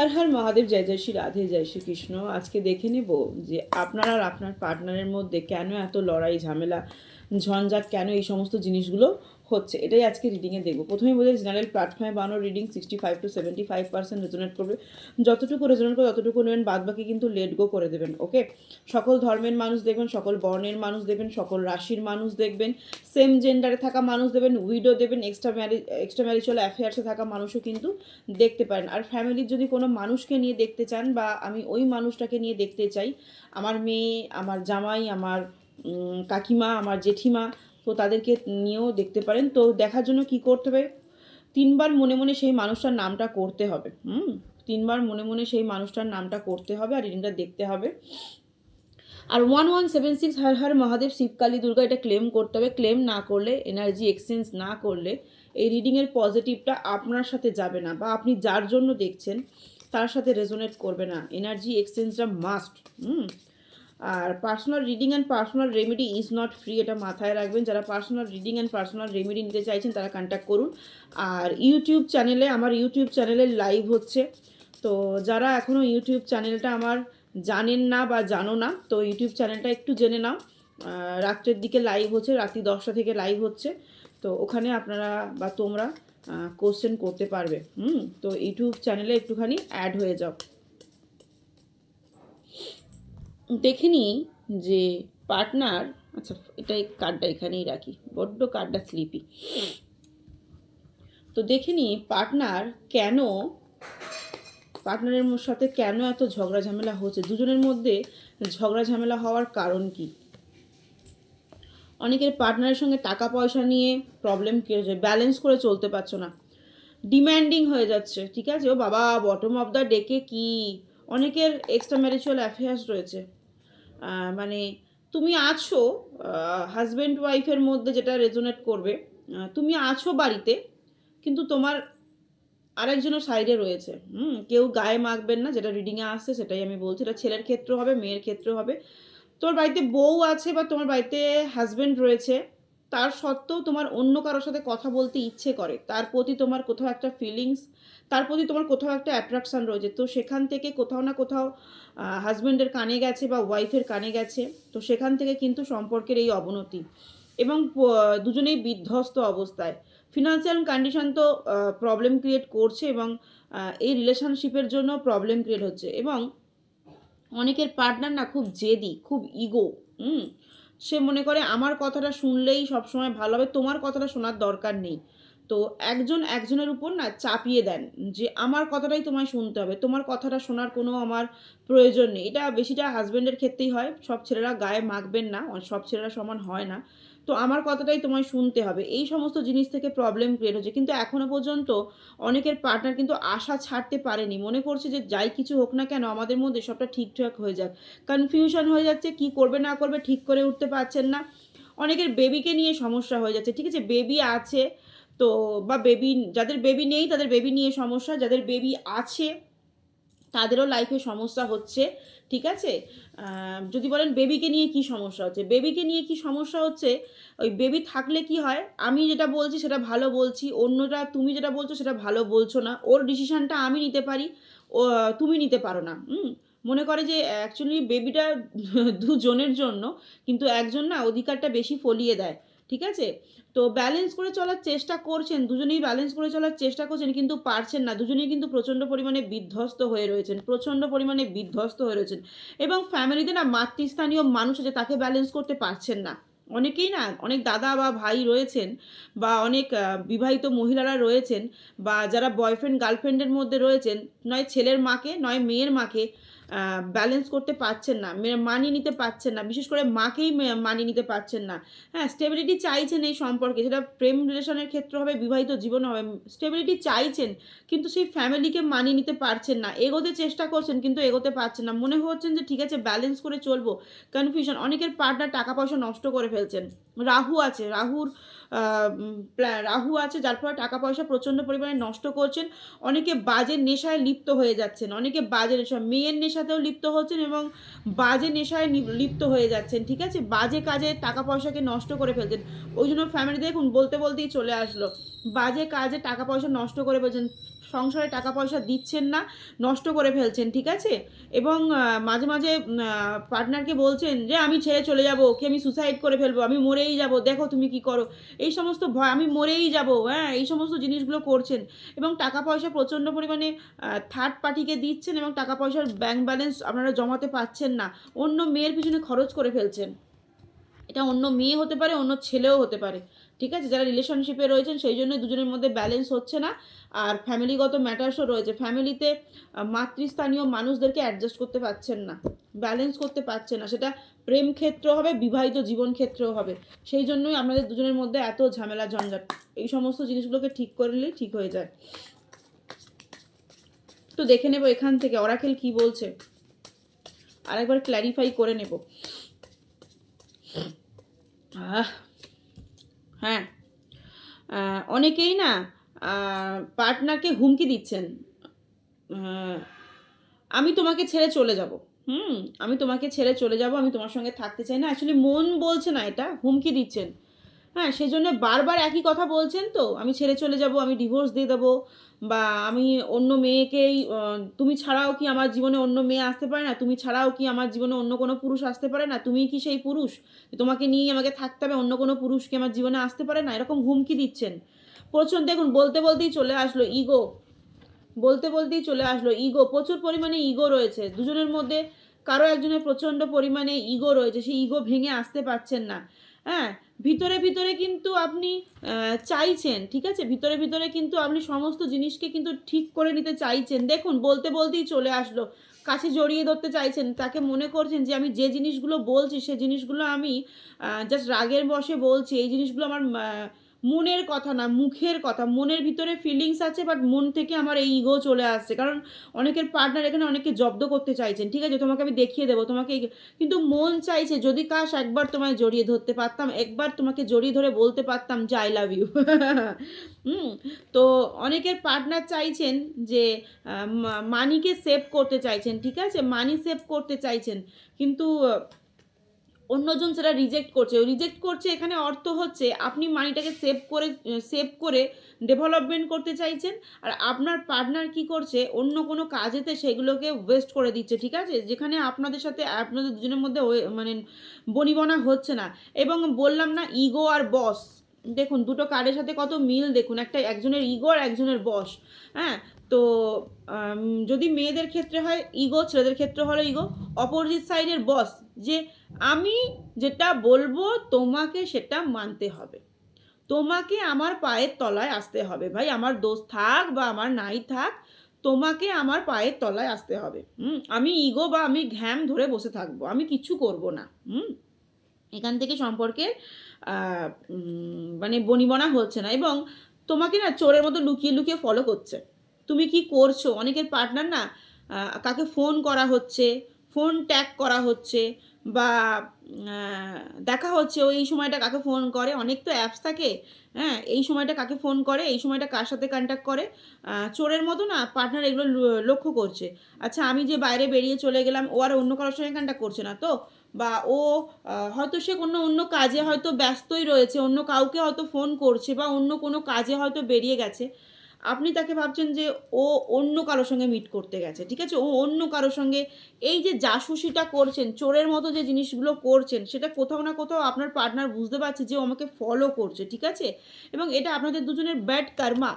হর হর মহাদেব, জয় জয় শ্রী রাধে, জয় শ্রী কৃষ্ণ। আজকে দেখে নেব যে আপনার আর আপনার পার্টনারের মধ্যে কেন এত লড়াই, ঝামেলা, ঝঞ্ঝাট, কেন এই সমস্ত জিনিসগুলো হচ্ছে, এটাই আজকে রিডিংয়ে দেখব। প্রথমেই বোঝাই জেনারেল প্ল্যাটফর্মে বানানো reading sixty five to seventy five percent resonate করবে। যতটুকু রেজোনেট করবে, ততটুকু নেবেন বাদ বাকি কিন্তু লেট গো করে দেবেন ওকে সকল ধর্মের মানুষ দেখবেন, সকল বর্ণের মানুষ দেখবেন, সকল রাশির মানুষ দেখবেন সেম জেন্ডারে থাকা মানুষ দেবেন উইডো দেবেন এক্সট্রা ম্যারেজ এক্সট্রা ম্যারিচুয়াল অ্যাফেয়ার্সে থাকা মানুষও কিন্তু দেখতে পারেন। আর ফ্যামিলির যদি কোনো মানুষকে নিয়ে দেখতে চান, বা আমি ওই মানুষটাকে নিয়ে দেখতে চাই, আমার মেয়ে, আমার জামাই, আমার কাকিমা, আমার জেঠিমা তো তাদেরকে নিয়েও দেখতে পারেন। তো দেখার জন্য কি করতে হবে? তিনবার মনে মনে সেই মানুষটার নামটা করতে হবে। হুম? তিনবার মনে মনে সেই মানুষটার নামটা করতে হবে আর রিডিংটা দেখতে হবে। আর one one seven six Har Har Mahadev Shivkali Durga এটা ক্লেম করতে হবে। ক্লেম না করলে এনার্জি এক্সচেঞ্জ না করলে এই রিডিংয়ের পজিটিভটা আপনার সাথে যাবে না বা আপনি যার জন্য দেখছেন, তার সাথে রেজোনেট করবে না। এনার্জি এক্সচেঞ্জটা must hmm? R personal reading and personal remedy is not free এটা মাথায় রাখবেন। যারা personal reading and personal remedy নিতে চাইছেন, তারা কন্ট্যাক্ট করুন। আর ইউটিউব চ্যানেলে আমার ইউটিউব চ্যানেলে লাইভ হচ্ছে। তো যারা এখনও ইউটিউব চ্যানেলটা আমার জানেন না বা জানো না, তো ইউটিউব চ্যানেলটা একটু জেনে নাও। রাত্রের দিকে লাইভ হচ্ছে, রাত্রি দশটা থেকে লাইভ হচ্ছে। তো ওখানে আপনারা বা তোমরা কোশ্চেন করতে পারবে। হুম, তো ইউটিউব চ্যানেলে একটুখানি অ্যাড হয়ে যাও। দেখে নিই যে পার্টনার আচ্ছা এটা এই কার্ডটা এখানেই রাখি, বড্ড কার্ডটা স্লিপি তো দেখে নিই পার্টনার কেন পার্টনারের সাথে কেন এত ঝগড়া ঝামেলা হচ্ছে? দুজনের মধ্যে ঝগড়া ঝামেলা হওয়ার কারণ কি? অনেকের পার্টনারের সঙ্গে টাকা পয়সা নিয়ে প্রবলেম কি হচ্ছে ব্যালেন্স করে চলতে পারছ না। ডিম্যান্ডিং হয়ে যাচ্ছে, ঠিক আছে? ও বাবা বটম অফ দ্য ডেকে কি? অনেকের এক্সট্রা ম্যারিচুয়াল অ্যাফেয়ার্স রয়েছে। মানে তুমি আছো হাজব্যান্ড ওয়াইফের মধ্যে যেটা রেজোনেট করবে তুমি আছো বাড়িতে, কিন্তু তোমার আরেকজনের সাইডে রয়েছে। হুম, কেউ গায়ে মাখবেন না, যেটা রিডিংয়ে আসছে সেটাই আমি বলছি। এটা ছেলের ক্ষেত্রে হবে, মেয়ের ক্ষেত্রে হবে। তোমার বাড়িতে বউ আছে বা তোমার বাড়িতে হাজব্যান্ড রয়েছে তার সত্ত্বেও তোমার অন্য কারোর সাথে কথা বলতে ইচ্ছে করে। তার প্রতি তোমার কোথাও একটা ফিলিংস তার প্রতি তোমার কোথাও একটা অ্যাট্রাকশান রয়েছে। তো সেখান থেকে কোথাও না কোথাও হাজব্যান্ডের কানে গেছে বা ওয়াইফের কানে গেছে, তো সেখান থেকে কিন্তু সম্পর্কের এই অবনতি। এবং দুজনেই বিধ্বস্ত অবস্থায়। ফিনান্সিয়াল কন্ডিশন তো প্রবলেম ক্রিয়েট করছে এবং এই রিলেশনশিপের জন্য প্রবলেম ক্রিয়েট হচ্ছে। এবং অনেকের পার্টনার না খুব জেদি, খুব ইগো হুম? সে মনে করে, আমার কথাটা শুনলেই সবসময় ভালো হবে, তোমার কথাটা শোনার দরকার নেই। তো একজন একজনের উপর না চাপিয়ে দেন যে, আমার কথাটাই তোমায় শুনতে হবে, তোমার কথাটা শোনার কোনো আমার প্রয়োজন নেই। এটা বেশিটা হাজব্যান্ডের ক্ষেত্রেই হয়, সব ছেলেরা গায়ে মাখবেন না, সব ছেলেরা সমান হয় না। তো আমার কথাটাই তোমায় শুনতে হবে। এই সমস্ত জিনিস থেকে প্রবলেম ক্রিয়েট হচ্ছে কিন্তু এখনও পর্যন্ত অনেকের পার্টনার কিন্তু আশা ছাড়তে পারেনি। মনে করছে যে যাই কিছু হোক না কেন আমাদের মধ্যে সবটা ঠিকঠাক হয়ে যাক। কনফিউশন হয়ে যাচ্ছে, কি করবে না করবে ঠিক করে উঠতে পারছেন না। অনেকের বেবিকে নিয়ে সমস্যা হয়ে যাচ্ছে। ঠিক আছে বেবি আছে তো বা বেবি যাদের বেবি নেই তাদের বেবি নিয়ে সমস্যা। যাদের বেবি আছে তাদেরও লাইফে সমস্যা হচ্ছে, ঠিক আছে? যদি বলেন বেবিকে নিয়ে কি সমস্যা হচ্ছে? বেবিকে নিয়ে কি সমস্যা হচ্ছে? ওই বেবি থাকলে কি হয়? আমি যেটা বলছি সেটা ভালো বলছি অন্যটা তুমি যেটা বলছো সেটা ভালো বলছো না। ওর ডিসিশানটা আমি নিতে পারি, ও, তুমি নিতে পারো না, হুম? মনে করে যে অ্যাকচুয়ালি বেবিটা দুজনের জন্য, কিন্তু একজন না অধিকারটা বেশি ফলিয়ে দেয়। ঠিক আছে? তো ব্যালেন্স করে চলার চেষ্টা করছেন, দুজনেই ব্যালেন্স করে চলার চেষ্টা করছেন কিন্তু পারছেন না। দুজনেই কিন্তু প্রচণ্ড পরিমাণে বিধ্বস্ত হয়ে রয়েছেন, প্রচণ্ড পরিমাণে বিধ্বস্ত হয়ে রয়েছেন। এবং ফ্যামিলিতে না মাতৃস্থানীয় মানুষ আছে, তাকে ব্যালেন্স করতে পারছেন না। অনেকেই না, অনেক দাদা বা ভাই রয়েছেন বা অনেক বিবাহিত মহিলারা রয়েছেন বা যারা বয়ফ্রেন্ড গার্লফ্রেন্ডের মধ্যে রয়েছেন, নয় ছেলের মাকে, নয় মেয়ের মাকে ব্যালেন্স করতে পারছেন না মানিয়ে নিতে পারছেন না, বিশেষ করে মাকেই মানিয়ে নিতে পারছেন না। হ্যাঁ স্টেবিলিটি চাইছেন এই সম্পর্কে, সেটা প্রেম রিলেশনের ক্ষেত্রে হবে, বিবাহিত জীবন হবে স্টেবিলিটি চাইছেন, কিন্তু সেই ফ্যামিলিকে মানিয়ে নিতে পারছেন না, এগোতে চেষ্টা করছেন, কিন্তু এগোতে পারছেন না। মনে হচ্ছেন যে ঠিক আছে ব্যালেন্স করে চলবো কনফিউশন অনেকের পার্টনার টাকা পয়সা নষ্ট করে ফেলছেন, রাহু আছে, রাহুর রাহু আছে, যার ফলে টাকা পয়সা প্রচণ্ড পরিমাণে নষ্ট করছেন। অনেকে বাজে নেশায় লিপ্ত হয়ে যাচ্ছেন। অনেকে বাজে নেশা, মেয়ের নেশাতেও লিপ্ত হচ্ছেন এবং বাজে নেশায় লিপ্ত হয়ে যাচ্ছেন, ঠিক আছে? বাজে কাজে টাকা পয়সাকে নষ্ট করে ফেলছেন। ওই জন্য ফ্যামিলি দেখুন, বলতে বলতেই চলে আসলো। বাজে কাজে টাকা পয়সা নষ্ট করে ফেলছেন। সংসারে টাকা পয়সা দিচ্ছেন না, নষ্ট করে ফেলছেন, ঠিক আছে? এবং মাঝে মাঝে পার্টনারকে বলছেন যে, আমি ছেড়ে চলে যাব কি আমি সুসাইড করে ফেলব, আমি মরেই যাব, দেখো তুমি কি করো। এই সমস্ত ভয়, আমি মরেই যাব। হ্যাঁ এই সমস্ত জিনিসগুলো করছেন। এবং টাকা পয়সা প্রচণ্ড পরিমাণে থার্ড পার্টিকে দিচ্ছেন এবং টাকা পয়সার ব্যাংক ব্যালেন্স আপনারা জমাতে পারছেন না। অন্য মেয়ের পিছনে খরচ করে ফেলছেন। এটা অন্য মেয়ে হতে পারে, অন্য ছেলেও হতে পারে। ঠিক আছে? যারা রিলেশনশিপে রয়েছেন সেই জন্য দুজনের মধ্যে ব্যালেন্স হচ্ছে না। আর ফ্যামিলিগত ম্যাটার্সও রয়েছে। ফ্যামিলিতে মাতৃস্থানীয় মানুষদেরকে অ্যাডজাস্ট করতে পারছেন না। ব্যালেন্স করতে পারছেন না। সেটা প্রেম ক্ষেত্র হবে বিবাহিত জীবন ক্ষেত্রেও হবে। সেই জন্যই আমাদের দুজনের মধ্যে এত ঝামেলা ঝঞ্ঝাট। এই সমস্ত জিনিসগুলোকে ঠিক করলেই ঠিক হয়ে যায়। তো দেখে নেব এখান থেকে। অরাকেল কি বলছে? আরেকবার ক্ল্যারিফাই করে নেব। আহ, হ্যাঁ। অনেকেই না পার্টনারকে হুমকি দিচ্ছেন। আমি তোমাকে ছেড়ে চলে যাব। হুম, আমি তোমাকে ছেড়ে চলে যাব, আমি তোমার সঙ্গে থাকতে চাই না। অ্যাকচুয়ালি মন বলছে না এটা, হুমকি দিচ্ছেন। হ্যাঁ সেই জন্য বারবার একই কথা বলছেন তো? আমি ছেড়ে চলে যাব, আমি ডিভোর্স দিয়ে দেবো, বা আমি অন্য মেয়েকেই তুমি ছাড়াও কি আমার জীবনে অন্য মেয়ে আসতে পারে না? তুমি ছাড়াও কি আমার জীবনে অন্য কোনো পুরুষ আসতে পারে না? তুমি কি সেই পুরুষ? তোমাকে নিয়ে আমাকে থাকতে হবে, অন্য কোনো পুরুষ কি আমার জীবনে আসতে পারে না? এরকম হুমকি দিচ্ছেন। প্রচুর, দেখুন, বলতে বলতেই চলে আসলো ইগো বলতে বলতেই চলে আসলো ইগো প্রচুর পরিমাণে ইগো রয়েছে। দুজনের মধ্যে কারও একজনের প্রচণ্ড পরিমাণে ইগো রয়েছে। সেই ইগো ভেঙে আসতে পারছেন না। হ্যাঁ ভিতরে ভিতরে কিন্তু আপনি চাইছেন, ঠিক আছে? ভিতরে ভিতরে কিন্তু আপনি সমস্ত জিনিসকে কিন্তু ঠিক করে নিতে চাইছেন। দেখুন, বলতে বলতেই চলে আসলো। কাছে জড়িয়ে ধরতে চাইছেন, তাকে মনে করছেন যে আমি যে জিনিসগুলো বলছি, সে জিনিসগুলো আমি জাস্ট রাগের বসে বলছি, এই জিনিসগুলো আমার মনের কথা না, মুখের কথা। মনের ভিতরে ফিলিংস আছে বাট মন থেকে আমার এই ইগো চলে আসছে। কারণ অনেকের পার্টনার এখানে অনেকে জব্দ করতে চাইছেন, ঠিক আছে? তোমাকে আমি দেখিয়ে দেবো, তোমাকে কিন্তু মন চাইছে, যদি কাশ একবার তোমায় জড়িয়ে ধরতে পারতাম, একবার তোমাকে জড়িয়ে ধরে বলতে পারতাম যে আই লাভ ইউ হুম? তো অনেকের পার্টনার চাইছেন যে মানিকে সেভ করতে চাইছেন, ঠিক আছে? মানি সেভ করতে চাইছেন। কিন্তু অন্যজন সেটা রিজেক্ট করছে। রিজেক্ট করছে এখানে অর্থ হচ্ছে আপনি মানিটাকে সেভ করে সেভ করে ডেভেলপমেন্ট করতে চাইছেন আর আপনার পার্টনার কি করছে? অন্য কোনো কাজেতে সেগুলোকে ওয়েস্ট করে দিচ্ছে, ঠিক আছে? যেখানে আপনাদের সাথে, আপনাদের দুজনের মধ্যে মানে বনিবনা হচ্ছে না। এবং বললাম না ইগো আর বস দেখুন, দুটো কার্ডের সাথে কত মিল দেখুন। একটা একজনের ইগো আর একজনের বস হ্যাঁ? তো যদি মেয়েদের ক্ষেত্রে হয় ইগো ছেলেদের ক্ষেত্রে হলো ইগো অপোজিট সাইডের বস যে আমি যেটা বলব তোমাকে সেটা মানতে হবে। তোমাকে আমার পায়ের তলায় আসতে হবে ভাই। আমার দোষ থাক বা আমার নাই থাক, তোমাকে আমার পায়ের তলায় আসতে হবে। হুম? আমি ইগো বা আমি ঘ্যাম ধরে বসে থাকব। আমি কিছু করব না। হুম? এখান থেকে সম্পর্কে মানে বনিবনা হচ্ছে না এবং তোমাকে না চোরের মতো লুকিয়ে লুকিয়ে ফলো করছে। তুমি কি করছ? অনেকের পার্টনার না কাকে ফোন করা হচ্ছে ফোন ট্যাগ করা হচ্ছে বা দেখা হচ্ছে ওই সময়টা কাকে ফোন করে, অনেক তো অ্যাপস থাকে হ্যাঁ? এই সময়টা কাকে ফোন করে, এই সময়টা কার সাথে কন্ট্যাক্ট করে? চোরের মতো না পার্টনার এগুলো লক্ষ্য করছে। আচ্ছা আমি যে বাইরে বেরিয়ে চলে গেলাম, ও আর অন্য কারোর সঙ্গে কন্ট্যাক্ট করছে না তো? বা ও হয়তো সে কোনো অন্য কাজে হয়তো ব্যস্তই রয়েছে, অন্য কাউকে হয়তো ফোন করছে বা অন্য কোনো কাজে হয়তো বেরিয়ে গেছে। আপনি তাকে ভাবছেন যে ও অন্য কারোর সঙ্গে মিট করতে গেছে, ঠিক আছে? ও অন্য কারোর সঙ্গে এই যে জাসুসিটা করছেন, চোরের মতো যে জিনিসগুলো করছেন, সেটা কোথাও না কোথাও আপনার পার্টনার বুঝতে পারছে যে ও আমাকে ফলো করছে, ঠিক আছে? এবং এটা আপনাদের দুজনের ব্যাড কার্মা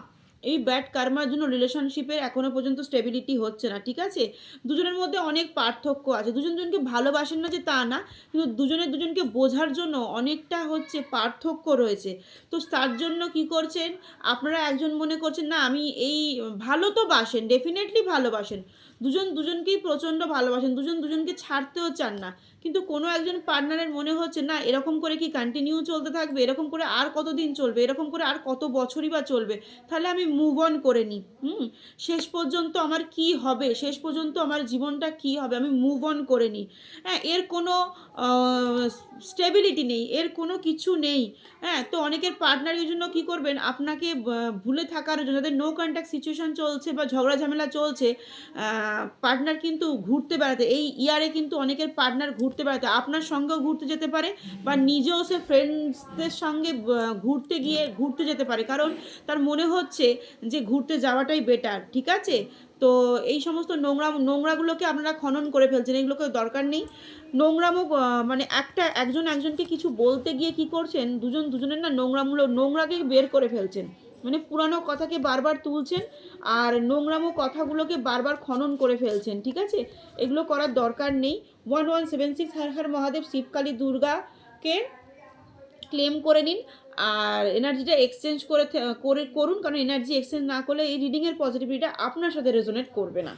এই ব্যাড কার্মার জন্য রিলেশনশিপের এখনও পর্যন্ত স্টেবিলিটি হচ্ছে না, ঠিক আছে? দুজনের মধ্যে অনেক পার্থক্য আছে। দুজন দুজনকে ভালোবাসেন না যে তা না, কিন্তু দুজনের দুজনকে বোঝার জন্য অনেকটা হচ্ছে পার্থক্য রয়েছে। তো তার জন্য কি করছেন? আপনারা একজন মনে করছেন, না, আমি এই ভালো তো বাসেন ডেফিনেটলি ভালোবাসেন। দুজন দুজনকেই প্রচণ্ড ভালোবাসেন, দুজন দুজনকে ছাড়তেও চান না। কিন্তু কোনো একজন পার্টনারের মনে হচ্ছে, না, এরকম করে কি কন্টিনিউ চলতে থাকবে? এরকম করে আর কতদিন চলবে? এরকম করে আর কত বছরই বা চলবে? তাহলে আমি মুভ অন করে নিই, হুম? শেষ পর্যন্ত আমার কি হবে? শেষ পর্যন্ত আমার জীবনটা কি হবে? আমি মুভ অন করে নিই। হ্যাঁ এর কোনো স্টেবিলিটি নেই, এর কোনো কিছু নেই। হ্যাঁ তো অনেকের পার্টনারের জন্য কি করবেন? আপনাকে ভুলে থাকার জন্য, যাদের নো কন্ট্যাক্ট সিচুয়েশন চলছে বা ঝগড়া ঝামেলা চলছে পার্টনার কিন্তু ঘুরতে বেড়াতে, এই ইয়ারে কিন্তু অনেকের পার্টনার ঘুরতে বেড়াতে, আপনার সঙ্গেও ঘুরতে যেতে পারে বা নিজেও সে ফ্রেন্ডসদের সঙ্গে ঘুরতে গিয়ে ঘুরতে যেতে পারে। কারণ তার মনে হচ্ছে যে ঘুরতে যাওয়াটাই বেটার ঠিক আছে? তো এই সমস্ত নোংরা, নোংরাগুলোকে আপনারা খনন করে ফেলছেন, এগুলোকে দরকার নেই। নোংরামো মানে একটা, একজন একজনকে কিছু বলতে গিয়ে কি করছেন? দুজন দুজনের না নোংরামূলক নোংরাকে বের করে ফেলছেন। মানে পুরানো কথাকে বারবার তুলছেন আর নোংরামো কথাগুলোকে বারবার খনন করে ফেলছেন, ঠিক আছে? এগুলো করার দরকার নেই। One one seven six Har Har Mahadev Shivkali দুর্গাকে ক্লেম করে নিন আর এনার্জিটা এক্সচেঞ্জ করে করে করুন, কারণ এনার্জি এক্সচেঞ্জ না করলে এই রিডিংয়ের পজিটিভিটা আপনার সাথে রেজোনেট করবে না।